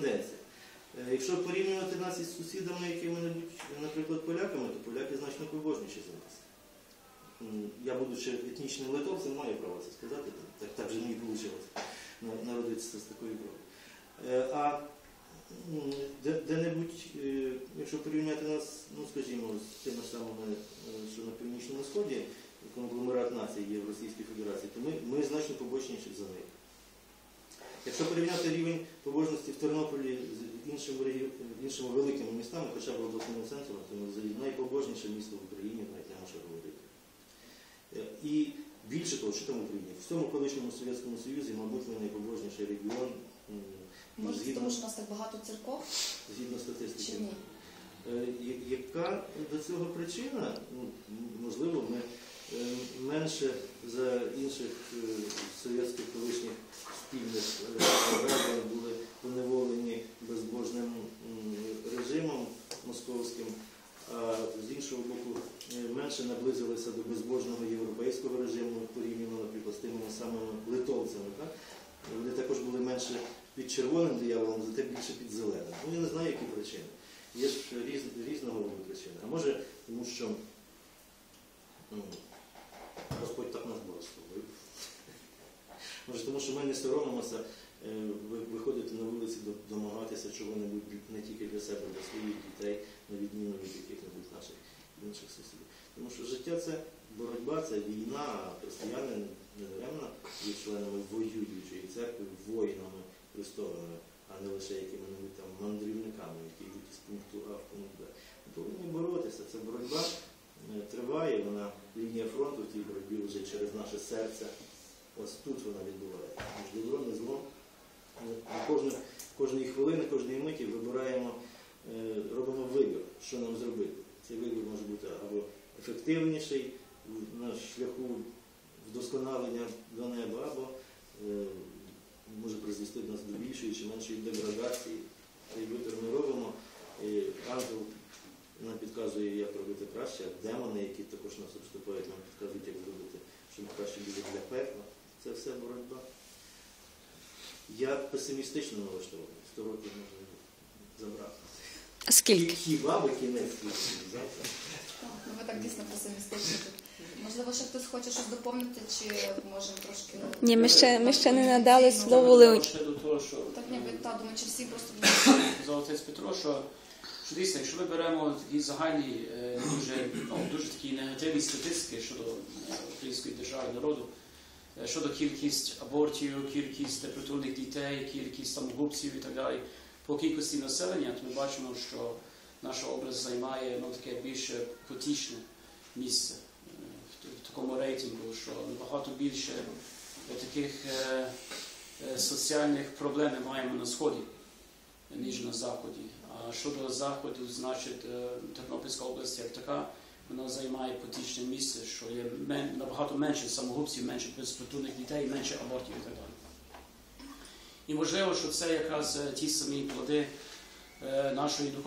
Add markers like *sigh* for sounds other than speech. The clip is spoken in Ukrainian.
тенденція. Е, Якщо порівнювати нас із сусідами, якими-небудь, наприклад, поляками, то поляки значно побожніші за нас. Я, будучи етнічним литовцем, маю право це сказати, так, так же мені вийшло народитися з такою кров'ю. Е, А де- де-небудь, е, якщо порівняти нас, ну скажімо, з тими самими, що на північному сході, конгломерат націй є в Російській Федерації, то ми, ми значно побочніші за них. Якщо порівняти рівень побожності в Тернополі з іншими, іншими великими містами, хоча б обласними центрами, то ми взагалі найпобожніше місто в Україні, навіть не можу говорити. І більше того, що там в Україні, в цьому колишньому Совєтському Союзі, мабуть, ми найпобожніший регіон, Може, згідно, тому що у нас так багато церков згідно чи статистики. ні? Е, Яка до цього причина? Ну, можливо, ми е, менше за інших е, совєтських колишніх спільних е, громадян були поневолені безбожним режимом московським, а з іншого боку, е, менше наблизилися до безбожного європейського режиму порівняно, наприклад, з тими самими литовцями. Так? Вони також були менше під червоним дияволом, зате більше під зеленим. Ну, я не знаю, які причини. Є ж різ, різного причини. А може, тому що ну, Господь так нас благословив. Може, тому що ми не соромимося е, виходити на вулиці, домагатися чого-небудь не тільки для себе, для своїх дітей, на відміну від яких-небудь наших інших сусідів. Тому що життя це боротьба, це війна, а християни недаремно є членами воюючої церкви, воїнами Христовими, а не лише якими-небудь там мандрівниками, які йдуть із пункту А в пункт Б. Ми повинні боротися. Ця боротьба е, триває, вона лінія фронту в тій боротьбі вже через наше серце. Ось тут вона відбувається. Між і злом. Ми Кожну, кожної хвилини, кожної миті вибираємо, е, робимо вибір, що нам зробити. Цей вибір може бути або ефективніший на шляху вдосконалення до неба, або е, може призвести нас до більшої чи меншої деградації. Цей вибір ми робимо. І ангел нам підказує, як робити краще, а демони, які також нас обступають, нам підказують, як зробити, щоб краще буде для пекла. Це все боротьба. Я песимістично налаштований. 100 років можна забрати. Скільки? Хіба би кінець завтра? Ну, ви так дійсно песимістичні. Можливо, ще хтось хоче щось доповнити, чи може трошки. Ні, ми ще, ми ще не надали слово Леоні. Ще до того, що Так ніби та думаю, чи всі просто *coughs* за отець Петро, що, що дійсно, якщо ми беремо такі загальні, е, дуже, ну, дуже такі негативні статистики щодо е, української держави, народу, щодо кількість абортів, кількість непритульних дітей, кількість самогубців і так далі, по кількості населення, то ми бачимо, що наша область займає ну, таке більше потічне місце е, в, такому рейтингу, що набагато більше е, таких е, е, соціальних проблем ми маємо на сході ніж на заході. А щодо заходу, значить е, Тернопільська область як така, вона займає потічне місце, що є мен- набагато менше самогубців, менше безпритульних дітей, менше абортів і так далі. І можливо, що це якраз е, ті самі плоди е, нашої духовної.